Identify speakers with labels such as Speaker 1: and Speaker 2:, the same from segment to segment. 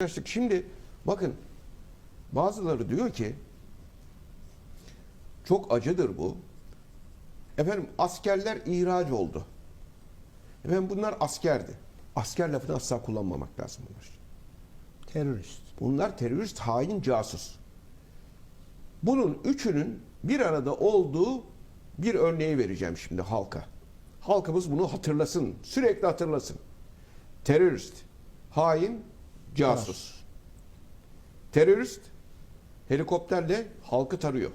Speaker 1: Açtık. Şimdi bakın bazıları diyor ki çok acıdır bu. Efendim askerler ihraç oldu. Efendim bunlar askerdi. Asker lafını asla kullanmamak lazım bunlar.
Speaker 2: Terörist.
Speaker 1: Bunlar terörist, hain, casus. Bunun üçünün bir arada olduğu bir örneği vereceğim şimdi halka. Halkımız bunu hatırlasın, sürekli hatırlasın. Terörist, hain, casus. Terörist helikopterle halkı tarıyor.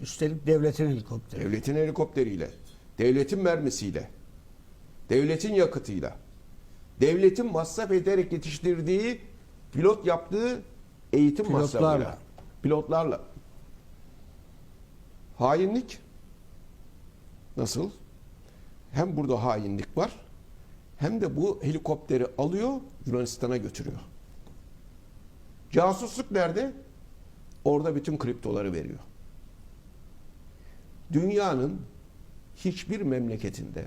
Speaker 2: Üstelik devletin helikopteri.
Speaker 1: Devletin helikopteriyle, devletin mermisiyle, devletin yakıtıyla, devletin masraf ederek yetiştirdiği, pilot yaptığı eğitim
Speaker 2: Pilotlarla.
Speaker 1: masrafıyla, pilotlarla. Hainlik nasıl? Hem burada hainlik var, hem de bu helikopteri alıyor, Yunanistan'a götürüyor. Casusluk nerede? Orada bütün kriptoları veriyor dünyanın hiçbir memleketinde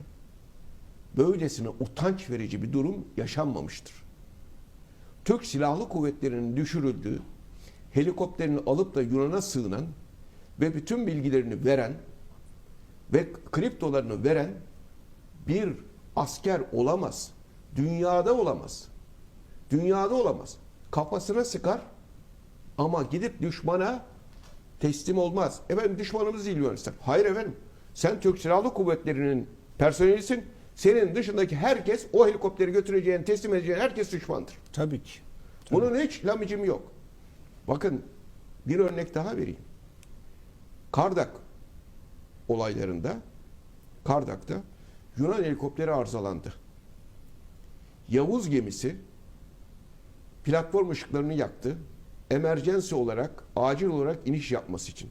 Speaker 1: böylesine utanç verici bir durum yaşanmamıştır. Türk Silahlı Kuvvetleri'nin düşürüldüğü, helikopterini alıp da Yunan'a sığınan ve bütün bilgilerini veren ve kriptolarını veren bir asker olamaz. Dünyada olamaz. Dünyada olamaz. Kafasına sıkar ama gidip düşmana teslim olmaz. Efendim düşmanımız değil Yunanistan. Hayır efendim. Sen Türk Silahlı Kuvvetleri'nin personelisin. Senin dışındaki herkes o helikopteri götüreceğin, teslim edeceğin herkes düşmandır.
Speaker 2: Tabii ki.
Speaker 1: Bunun hiç lamicim yok. Bakın bir örnek daha vereyim. Kardak olaylarında Kardak'ta Yunan helikopteri arızalandı. Yavuz gemisi platform ışıklarını yaktı. Emergency olarak, acil olarak iniş yapması için.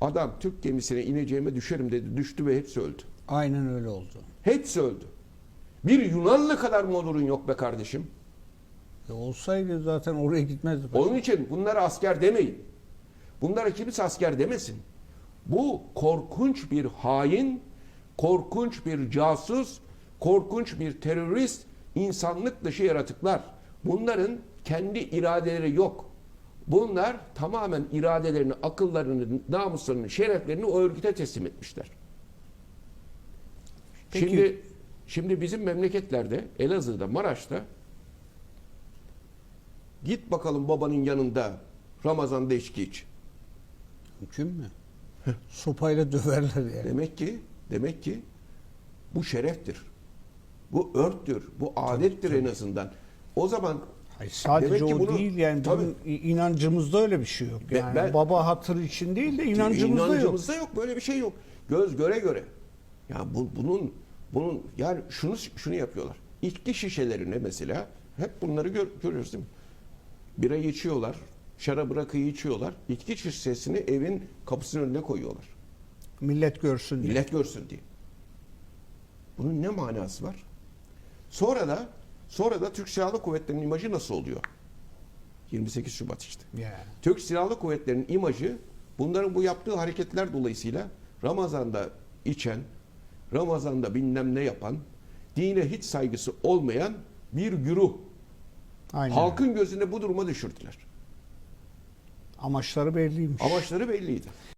Speaker 1: Adam Türk gemisine ineceğime düşerim dedi. Düştü ve hepsi öldü.
Speaker 2: Aynen öyle oldu.
Speaker 1: Hepsi öldü. Bir Yunanlı kadar mı olurun yok be kardeşim?
Speaker 2: E olsaydı zaten oraya gitmezdi.
Speaker 1: Onun için bunlara asker demeyin. Bunlara kimse asker demesin. Bu korkunç bir hain, korkunç bir casus, korkunç bir terörist, insanlık dışı yaratıklar. Bunların kendi iradeleri yok. Bunlar tamamen iradelerini, akıllarını, namuslarını, şereflerini o örgüte teslim etmişler.
Speaker 2: Peki-
Speaker 1: Şimdi şimdi bizim memleketlerde, Elazığ'da, Maraş'ta git bakalım babanın yanında Ramazan'da içki iç.
Speaker 2: Mümkün mü? Sopayla döverler yani.
Speaker 1: Demek ki demek ki bu şereftir. Bu örttür, bu adettir en azından. O zaman
Speaker 2: Hayır, sadece
Speaker 1: demek ki
Speaker 2: o
Speaker 1: bunu-
Speaker 2: değil yani
Speaker 1: Tabii.
Speaker 2: inancımızda öyle bir şey yok. Yani
Speaker 1: ben-
Speaker 2: baba hatırı için değil de inancımızda, yok.
Speaker 1: İnancımızda yok. Böyle bir şey yok. Göz göre göre. Ya bu, bunun bunun yani şunu şunu yapıyorlar. İçki şişelerine mesela hep bunları gör, görüyoruz değil mi? Birayı içiyorlar. Şarabı rakıyı içiyorlar. İçki şişesini evin kapısının önüne koyuyorlar.
Speaker 2: Millet görsün diye.
Speaker 1: Millet görsün diye. Bunun ne manası var? Sonra da sonra da Türk Silahlı Kuvvetleri'nin imajı nasıl oluyor? 28 Şubat işte.
Speaker 2: Yani.
Speaker 1: Türk Silahlı Kuvvetleri'nin imajı bunların bu yaptığı hareketler dolayısıyla Ramazan'da içen, Ramazan'da bilmem ne yapan, dine hiç saygısı olmayan bir güruh.
Speaker 2: Aynen.
Speaker 1: Halkın gözünde bu duruma düşürdüler.
Speaker 2: Amaçları belliymiş.
Speaker 1: Amaçları belliydi.